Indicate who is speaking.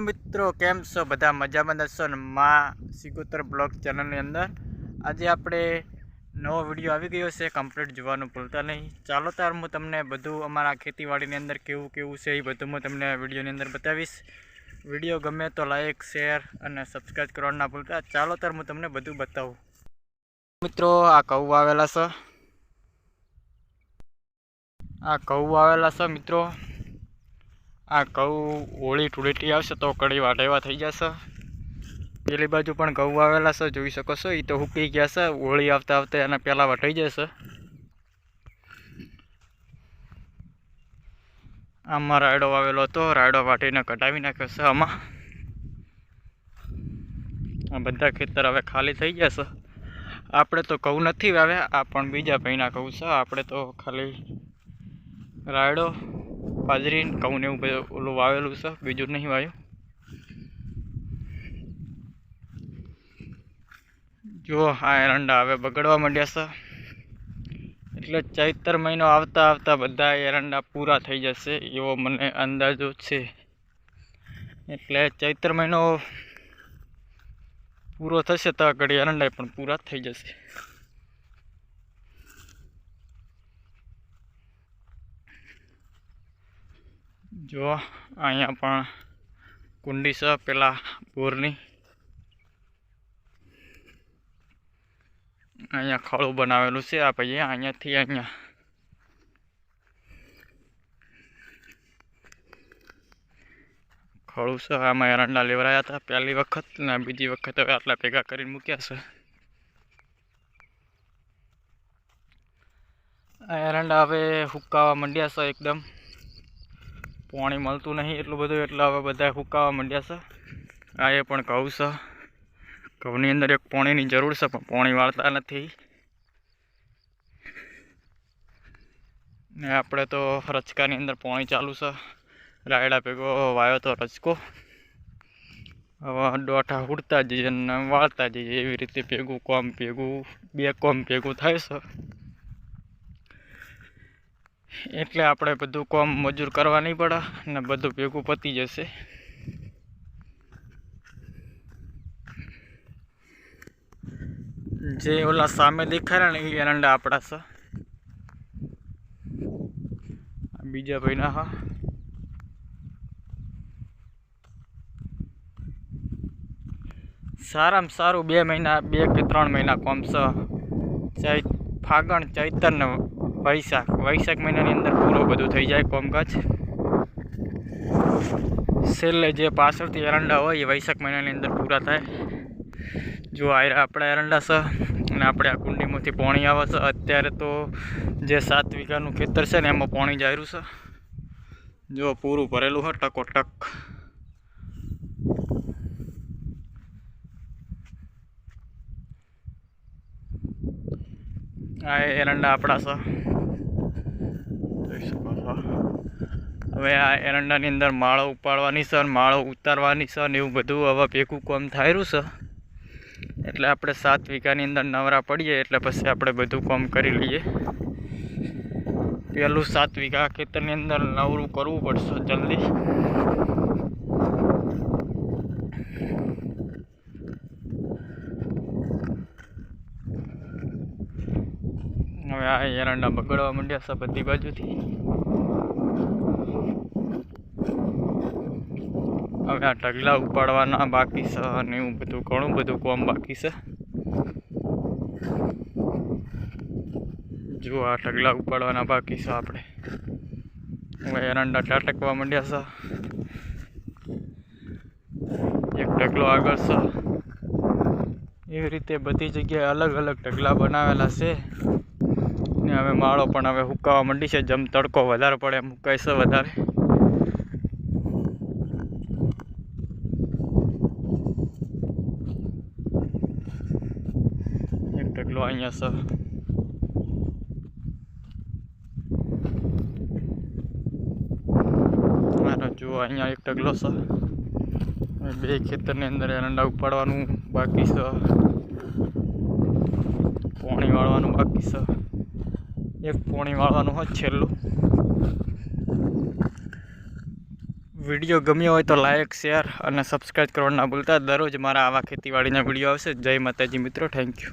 Speaker 1: મિત્રો, કેમ છો? બધા મજામાં દસો ને? મા સિગોતર બ્લોગ ચેનલની અંદર. આજે આપણે નવો વીડિયો આવી ગયો છે, કમ્પ્લીટ જોવાનું ભૂલતા નહીં. ચાલો તાર હું તમને બધું અમારા ખેતીવાડીની અંદર કેવું કેવું છે એ બધું હું તમને વિડીયોની અંદર બતાવીશ. વીડિયો ગમે તો લાઇક શેર અને સબસ્ક્રાઈબ કરવાનું ના ભૂલતા. ચાલો તાર હું તમને બધું બતાવું. મિત્રો, આ કૌ આવેલા છે? આ કૌ આવેલા છે મિત્રો? આ ઘઉં હોળી ધૂળેટી આવશે તો કડી વાટ એવા થઈ જશે. પેલી બાજુ પણ ઘઉં આવેલા છે, જોઈ શકો છો એ તો હુકી ગયા છે, હોળી આવતા આવતા એના પહેલાં વટાઈ જશે. આમાં રાયડો આવેલો હતો, રાયડો વાટીને કટાવી નાખ્યો છે આમાં. આ બધા ખેતર હવે ખાલી થઈ ગયા છે આપણે તો ઘઉં નથી વાવ્યા, આ પણ બીજા ભાઈના ઘઉં છે, આપણે તો ખાલી રાયડો બાજરી ઘઉં ને એવું ઓલું વાવેલું છે. બીજું નહીં વાવ્યું. જો આ એરંડા હવે બગડવા માંડ્યા છે. એટલે ચૈતર મહિનો આવતા આવતા બધા એરંડા પૂરા થઈ જશે એવો મને અંદાજો છે. એટલે ચૈત્ર મહિનો પૂરો થશે તો ઘડી એરંડા પણ પૂરા થઈ જશે. જો અહીંયા પણ કુંડી છે પેલા બોરની અહીંયા ખળું બનાવેલું છે આ ભાઈએ અહીંયાથી અહીંયા ખળું છે આમાં એરંડા લેવરાયા હતા પહેલી વખત ને બીજી વખત હવે આટલા ભેગા કરીને મૂક્યા છે આ એરંડા હવે હુકાવા માંડ્યા છે એકદમ પાણી મળતું નહીં એટલું બધું, એટલે હવે બધા હુકાવા માંડ્યા છે. આ એ પણ ઘઉં છે. ઘઉંની અંદર એક પાણીની જરૂર છે, પણ પાણી વાળતા નથી. ને આપણે તો રચકાની અંદર પાણી ચાલુ છે. રાયડા ભેગો વાયો તો રચકો હવે દોઠા ઉડતા જઈએ ને વાળતા જઈએ, એવી રીતે ભેગું કોમ ભેગું, બે કોમ ભેગું થાય છે. એટલે આપણે બધું કોમ મજૂર કરવા નહીં પડે ને બધું ભેગું પતી જશે. જે ઓલા સામે દેખાય ને એ એરંડા આપણા આ બીજા ભાઈના હા. સારામાં સારું બે મહિના, બે કે ત્રણ મહિના કોમ છે. ચૈત, ફાગણ ચૈતર ને વૈશાખ. વૈશાખ મહિનાની અંદર પૂરું બધું થઈ જાય કોમકાજ. છેલ્લે જે પાછળથી એરંડા હોય એ વૈશાખ મહિનાની અંદર પૂરા થાય. જો આ આપણા એરંડા છે અને આપણે આ કુંડીમાંથી પાણી આવે છે. અત્યારે તો જે સાત વીઘાનું ખેતર છે ને એમાં પાણી જાયરું છે. જો પૂરું ભરેલું હોય ટકો ટક આ એરંડા આપણા છે જોઈ શકો છો હવે આ એરંડાની અંદર માળો ઉપાડવાની છે અને માળો ઉતારવાની છે ને એવું બધું હવે ભેગું કોમ થાયરું છે. એટલે આપણે સાત વીઘાની અંદર નવરા પડીએ એટલે પછી આપણે બધું કોમ કરી લઈએ. પહેલું સાત વીઘા ખેતરની અંદર નવરું કરવું પડશે જલ્દી. હવે આ એરંડા બગડવા માંડ્યા છે બધી બાજુથી. હવે આ ઢગલા ઉપાડવાના બાકી છે અને એવું બધું, ઘણું બધું કોમ બાકી છે. જો આ ઢગલા ઉપાડવાના બાકી છે આપણે. હવે એરંડા ટાટકવા માંડ્યા છે. એક ઢગલો આગળ છે. એવી રીતે બધી જગ્યાએ અલગ અલગ ઢગલા બનાવેલા છે. ને હવે માળો પણ હવે હુકાવા માંડી છે. જેમ તડકો વધારે પડે એમ હુકાય છે વધારે. એક ઢગલો અહીંયા છે. મારો જુઓ, અહીંયા એક ઢગલો છે. બે ખેતરની અંદર એરંડા ઉપાડવાનું બાકી છે. પાણી વાળવાનું બાકી છે. એક પોણી વાળવાનું હોય છેલ્લું. વીડિયો ગમ્યો હોય તો લાઇક શેર અને સબસ્ક્રાઈબ કરવા ના ભૂલતા. દરરોજ મારા આવા ખેતીવાડીના વીડિયો આવશે. જય માતાજી મિત્રો થેન્ક યુ